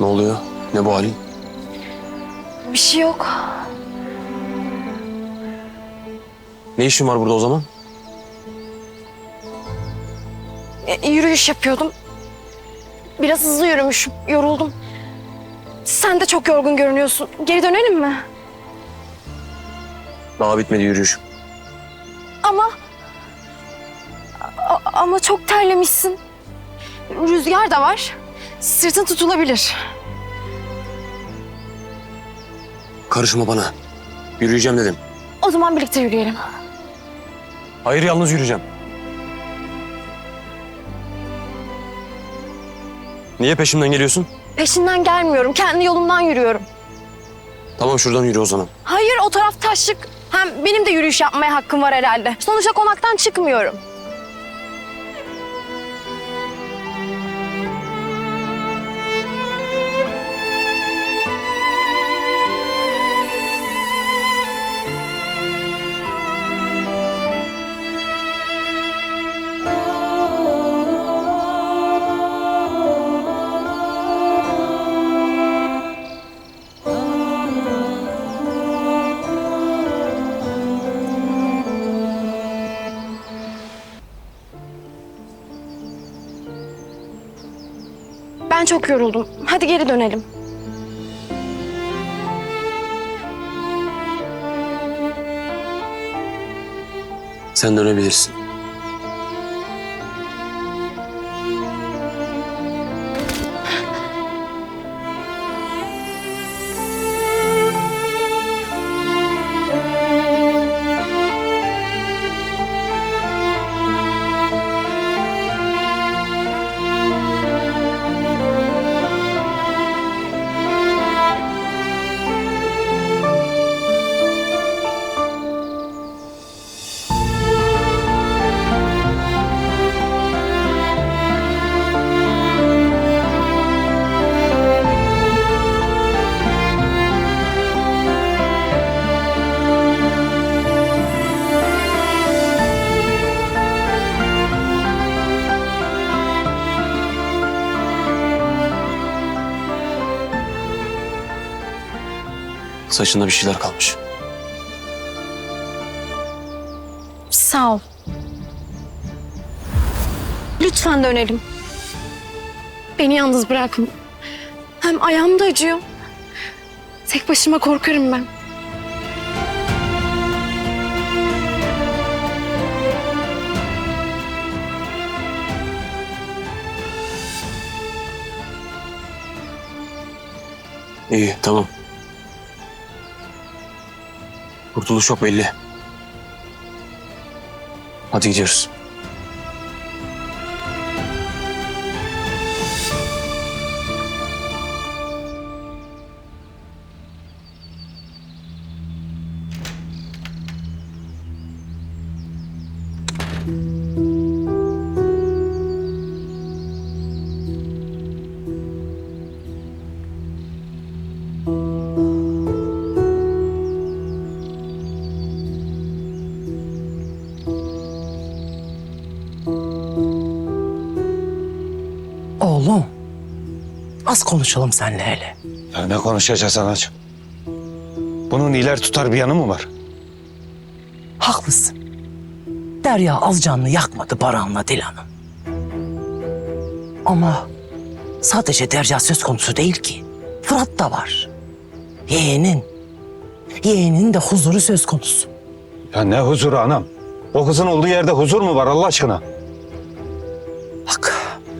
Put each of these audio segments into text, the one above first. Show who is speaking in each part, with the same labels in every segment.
Speaker 1: Ne oluyor? Ne bu halin?
Speaker 2: Bir şey yok.
Speaker 1: Ne işin var burada o zaman?
Speaker 2: E, yürüyüş yapıyordum. Biraz hızlı yürümüşüm. Yoruldum. Sen de çok yorgun görünüyorsun. Geri dönelim mi?
Speaker 1: Daha bitmedi yürüyüş.
Speaker 2: Ama... A- ama çok terlemişsin. Rüzgar da var. Sırtın tutulabilir.
Speaker 1: Karışma bana. Yürüyeceğim dedim.
Speaker 2: O zaman birlikte yürüyelim.
Speaker 1: Hayır yalnız yürüyeceğim. Niye peşimden geliyorsun?
Speaker 2: Peşinden gelmiyorum. Kendi yolumdan yürüyorum.
Speaker 1: Tamam şuradan yürü o zaman.
Speaker 2: Hayır o taraf taşlık. Hem benim de yürüyüş yapmaya hakkım var herhalde. Sonuçta konaktan çıkmıyorum. Ben çok yoruldum. Hadi geri dönelim.
Speaker 1: Sen dönebilirsin. Saçında bir şeyler kalmış.
Speaker 2: Sağ ol. Lütfen dönelim. Beni yalnız bırakma. Hem ayağım da acıyor. Tek başıma korkarım ben.
Speaker 1: İyi tamam. Kurtuluş yok belli. Hadi gidiyoruz.
Speaker 3: Az konuşalım seninle hele.
Speaker 4: Ya ne konuşacağız anacığım? Bunun iler tutar bir yanı mı var?
Speaker 3: Haklısın. Derya az canını yakmadı Baran'la Dilan'ın. Ama sadece Derya söz konusu değil ki. Fırat da var. Yeğenin. Yeğenin de huzuru söz konusu.
Speaker 4: Ya ne huzuru anam? O kızın olduğu yerde huzur mu var Allah aşkına?
Speaker 3: Bak,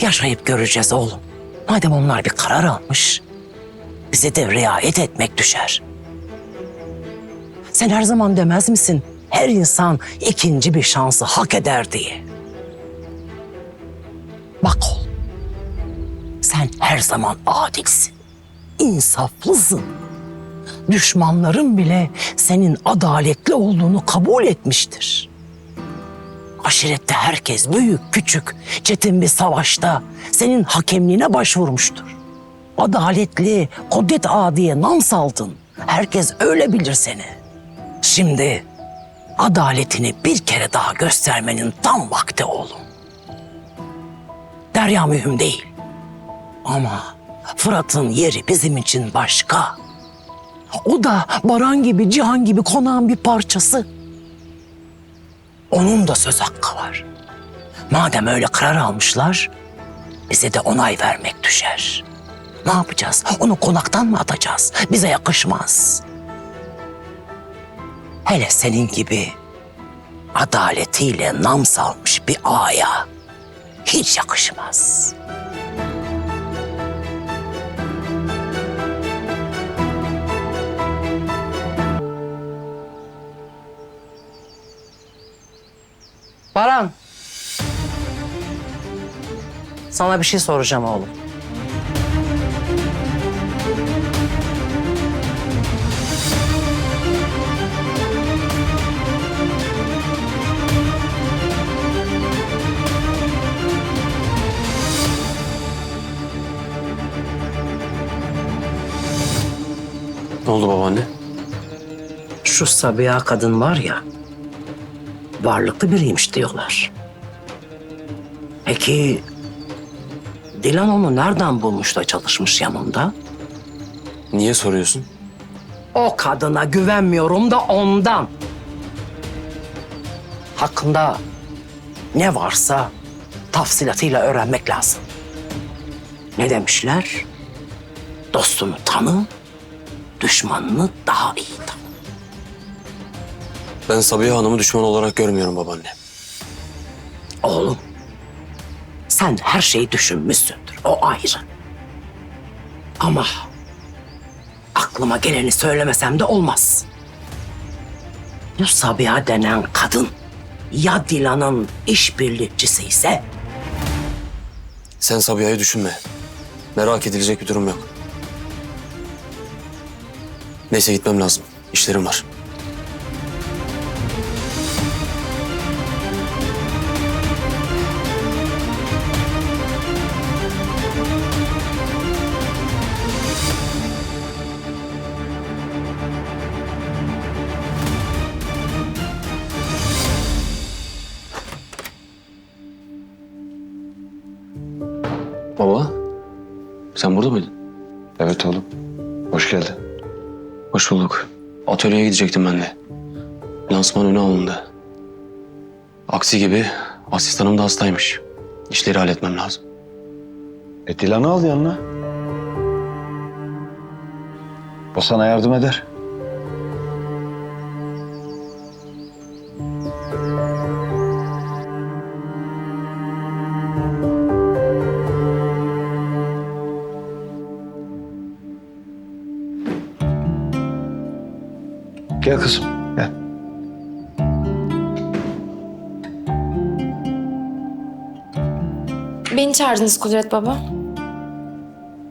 Speaker 3: yaşayıp göreceğiz oğlum. Madem onlar bir karar almış, bize de riayet etmek düşer. Sen her zaman demez misin? Her insan ikinci bir şansı hak eder diye. Bak oğlum, sen her zaman adilsin, insaflısın. Düşmanların bile senin adaletli olduğunu kabul etmiştir. Aşirette herkes büyük küçük çetin bir savaşta senin hakemliğine başvurmuştur. Adaletli, kudret ağa diye nam saldın. Herkes öyle bilir seni. Şimdi adaletini bir kere daha göstermenin tam vakti oğlum. Derya mühim değil. Ama Fırat'ın yeri bizim için başka. O da Baran gibi, Cihan gibi konağın bir parçası. Onun da söz hakkı var. Madem öyle karar almışlar, bize de onay vermek düşer. Ne yapacağız? Onu konaktan mı atacağız? Bize yakışmaz. Hele senin gibi adaletiyle nam salmış bir ağaya hiç yakışmaz. Baran. Sana bir şey soracağım oğlum.
Speaker 1: Ne oldu babaanne?
Speaker 3: Şu Sabiha kadın var ya, varlıklı biriymiş diyorlar. Peki Dilan onu nereden bulmuş da çalışmış yanında?
Speaker 1: Niye soruyorsun?
Speaker 3: O kadına güvenmiyorum da ondan. Hakkında ne varsa tafsilatıyla öğrenmek lazım. Ne demişler? Dostunu tanı, düşmanını daha iyi tanı.
Speaker 1: Ben Sabiha Hanım'ı düşman olarak görmüyorum babaanne.
Speaker 3: Oğlum, sen her şeyi düşünmüşsündür. O ayrı. Ama aklıma geleni söylemesem de olmaz. Bu Sabiha denen kadın ya Dilan'ın işbirlikçisi ise
Speaker 1: Sen Sabiha'yı düşünme. Merak edilecek bir durum yok. Neyse gitmem lazım. İşlerim var. Sen burada mıydın?
Speaker 4: Evet oğlum. Hoş geldin.
Speaker 1: Hoş bulduk. Atölyeye gidecektim ben de. Lansman önü alındı. Aksi gibi asistanım da hastaymış. İşleri halletmem lazım.
Speaker 4: E Dilan'ı al yanına. O sana yardım eder. Gel kızım, gel.
Speaker 5: Beni çağırdınız Kudret Baba.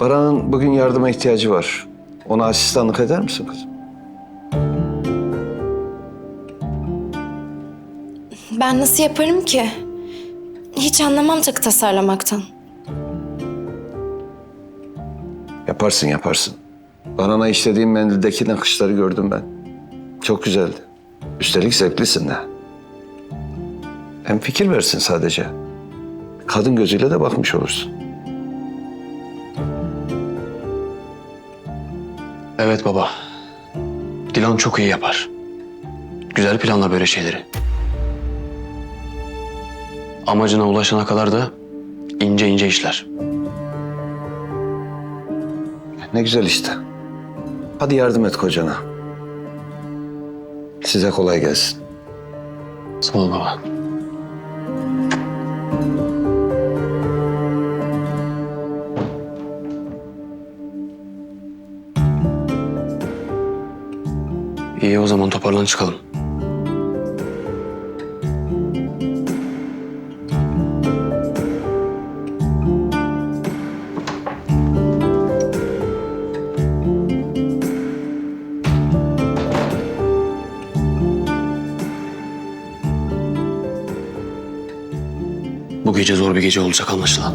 Speaker 4: Baran'ın bugün yardıma ihtiyacı var. Ona asistanlık eder misin kızım?
Speaker 5: Ben nasıl yaparım ki? Hiç anlamam takı tasarlamaktan.
Speaker 4: Yaparsın yaparsın. Baran'a işlediğim mendildeki nakışları gördüm ben. Çok güzeldi. Üstelik zevklisin de. Hem fikir versin sadece. Kadın gözüyle de bakmış olursun.
Speaker 1: Evet baba. Dilan çok iyi yapar. Güzel planla böyle şeyleri. Amacına ulaşana kadar da ince ince işler.
Speaker 4: Ne güzel işte. Hadi yardım et kocana. Size kolay gelsin.
Speaker 1: Sağ ol baba. İyi o zaman toparlan çıkalım. Zor bir gece olacak anlaşılan.